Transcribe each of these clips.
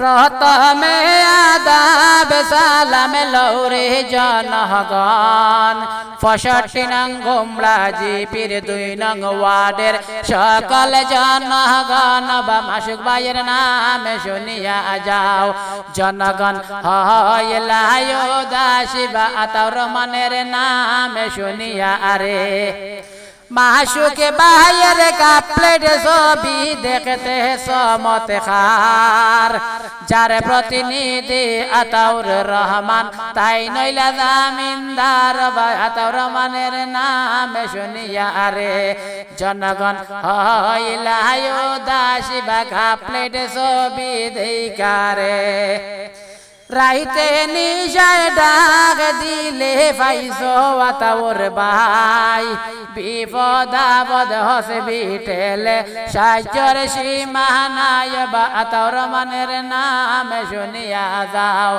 প্রথমে আদাব সালাম লৌরে জনগণ। পঁয়ষট্টি নং গোমরা জিপির দুই নং ওয়ার্ডের সকল জনগণ বা মাসুক ভাইয়ের নামে শুনিয়া যাও। জনগণ হয় লায়ো দাসী বা আতাউর রহমানের নামে শুনিয়া আরে। মাসুকে বাইরে কা প্লেট ছবি দেখতে সমত খার। যার প্রতিনিধি আতাউর রহমান, তাই নইলা জামিনদার আতাউর রহমানের নাম শুনিয়া আরে, জনগণ হইলা দাসী বা কা প্লেট ছবি দেখারে রাইতে নিশায় ডাক দিলে পাইছো আতাওর ভাই। বিপদ আপদ হসে বিটেলে সাহায্যর সীমানায় বা আতাওর মানের নাম শুনিয়া যাও।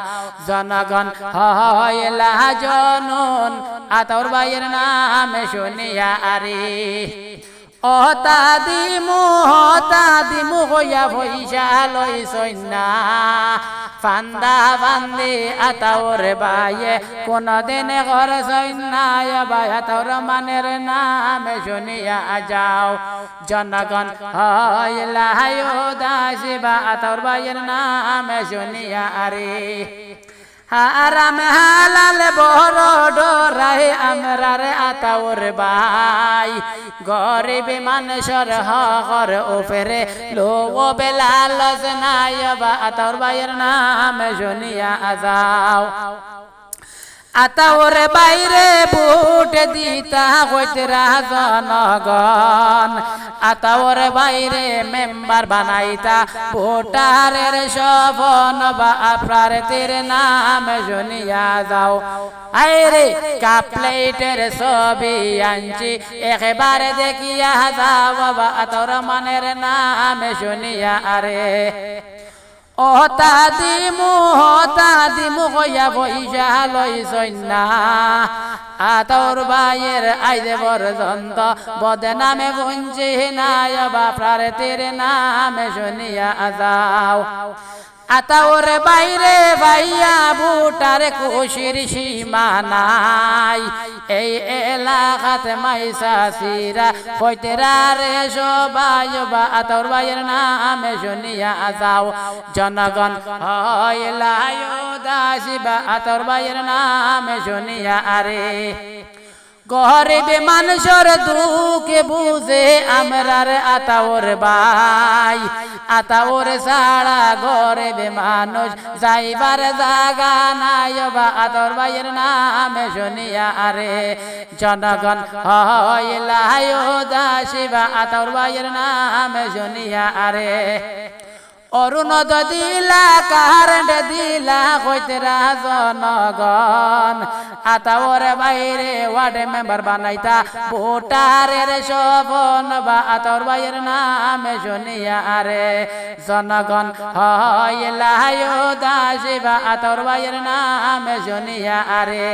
জনগণ হইলা জনুন আতাওর ভাইয়ের নাম শুনিয়া আরে। অতা দিমু হতা দিমু হইয়া পয়সা লই সৈন্যা। ফান্দা বান্দি আতাওর বায়ে কোন দিন ঘর সৈন্যায় বাই আতাওর মানের নাম শুনিয়া যাও। জনগণ হইলা দাসী বা আতাওর বায়ের নাম শুনিয়া আরে। হারাম হালাল বড় ডরাই আমরার আতাউর বাই। গরিব মানুষের হর উপরে লোক বেলালস নাই বা আতাউর বাইয়ের নাম শুনিয়া যাও আতাওর বাইরে বুট দিতা কইতরা জনগণ আতাওর বাইরে মেম্বার বানাইতা, ভোটারের সফন বা আপনার তীর নাম শুনিয়া যাও। আইরে কাপলেটের ছবি আনছি, একবার দেখিয়া যাও বাবা আতর মানের নাম শুনিয়া আরে। অতা দিমু হতা দিমু কইয়া পয়সা লই সৈন্যা আতর বাইয়ের আইদে পর্যন্ত বদনামে গুঞ্জি নাই বাপরার তীর নামে শুনিয়া যাও আতাওর বাইরে ভাইয়া বুটার খুশির সীমা নাই। এই এলাকাত মাইসা সিরা কইতেরা রে সবাই বা আতাওর ভাইয়ের নামে শুনিয়া যাও জনগণ হইলায় দাসী বা আতাওর ভাইয়ের নামে শুনিয়া আরে, গরিবে মানুষের দুঃখে বুঝে আমরার আতাওর ভাই। আতাওর সারা গরিবে মানুষ যাইবার জাগা নাই বা আতর ভাইয়ের নামে শুনিয়া আরে, জনগণ হইলায় দাসী বা আতর ভাইয়ের নামে শুনিয়া আরে। অরুণদ দিলা কারেন্ট দিলা কইতেরা জনগণ আতাওর বাইরে ওয়ার্ড মেম্বার বানাইতা, ভোটারের সবন বা আতর বাইয়ের নামে শুনিয়া আরে, জনগণ হয় হইলায় দাসী বা আতর বাইয়ের নামে শুনিয়া আরে।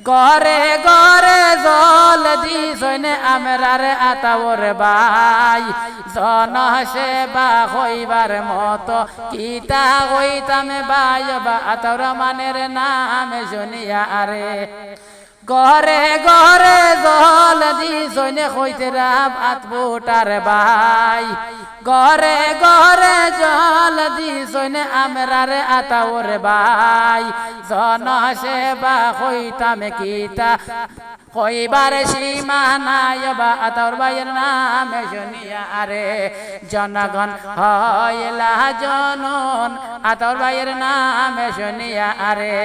গরে গরে জল দি জনে আমরারে আতাওর বাই জন সেবা হইবার মত কিতা হইতাম বাই বা আতর মানের নাম শুনিয়া আরে। গরে গরে জল দি সৈনে হইতে রাব আতবুটার বাই। গরে গরে জল দিছনে আমরার আতাওর বাই। জন সেবা হইতাম কিতা কইবার সীমা নাই বা আতর বাইয়ের নাম শুনিয়া আরে জনগণ হইলা জনন আতর বাইয়ের নাম শুনিয়া আরে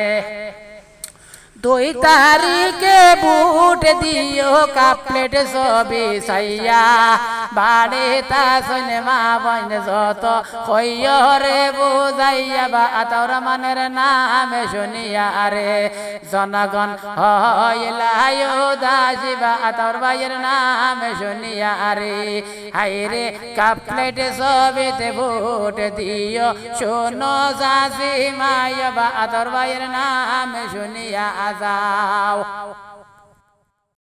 দুই তারিখে বুট দিও, কাপলেট ছবি সাইয়া বাড়ি তা শুনে মা বইন যত কইয় রে, বুঝাইয়া বা আতর মানের নাম শুনিয়া আরে, জনগণ হইলায় দাসী বা আতর ভাইয়ের নাম শুনিয়া আরে। হাইরে কাপলেট ছবিতে বুট দিও, শোনো চাষি মাইয়া বা আতর ভাইয়ের নাম শুনিয়া যাও